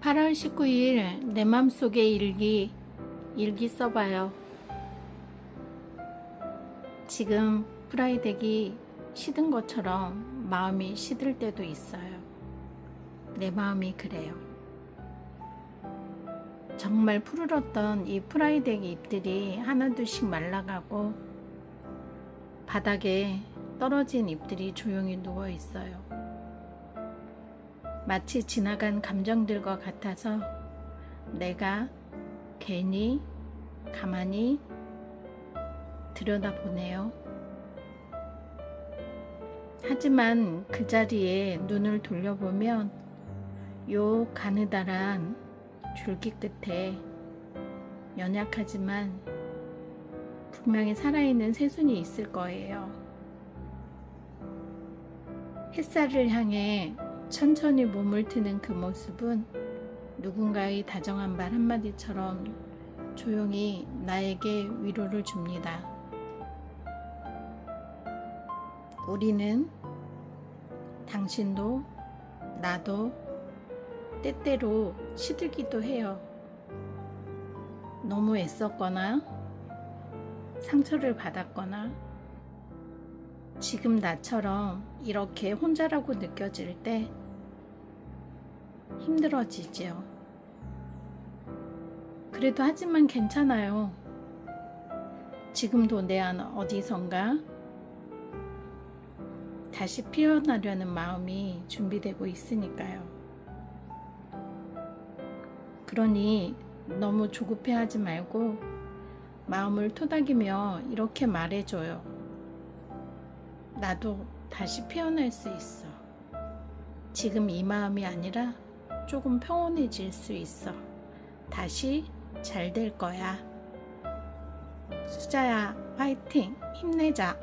8월 19일 내 맘속의 일기 일기 써봐요. 지금 프라이덱이 시든 것처럼 마음이 시들 때도 있어요. 내 마음이 그래요. 정말 푸르렀던 이 프라이덱 잎들이 하나둘씩 말라가고 바닥에 떨어진 잎들이 조용히 누워 있어요. 마치 지나간 감정들과 같아서 내가 괜히 가만히 들여다보네요. 하지만 그 자리에 눈을 돌려보면 요 가느다란 줄기 끝에 연약하지만 분명히 살아있는 새순이 있을 거예요. 햇살을 향해 천천히 몸을 트는 그 모습은 누군가의 다정한 말 한마디처럼 조용히 나에게 위로를 줍니다. 우리는 당신도 나도 때때로 시들기도 해요. 너무 애썼거나 상처를 받았거나 지금 나처럼 이렇게 혼자라고 느껴질 때 힘들어지죠. 그래도 하지만 괜찮아요. 지금도 내 안 어디선가 다시 피어나려는 마음이 준비되고 있으니까요. 그러니 너무 조급해 하지 말고 마음을 토닥이며 이렇게 말해줘요. 나도 다시 피어날 수 있어. 지금 이 마음이 아니라 조금 평온해질 수 있어. 다시 잘 될 거야. 수자야, 파이팅! 힘내자.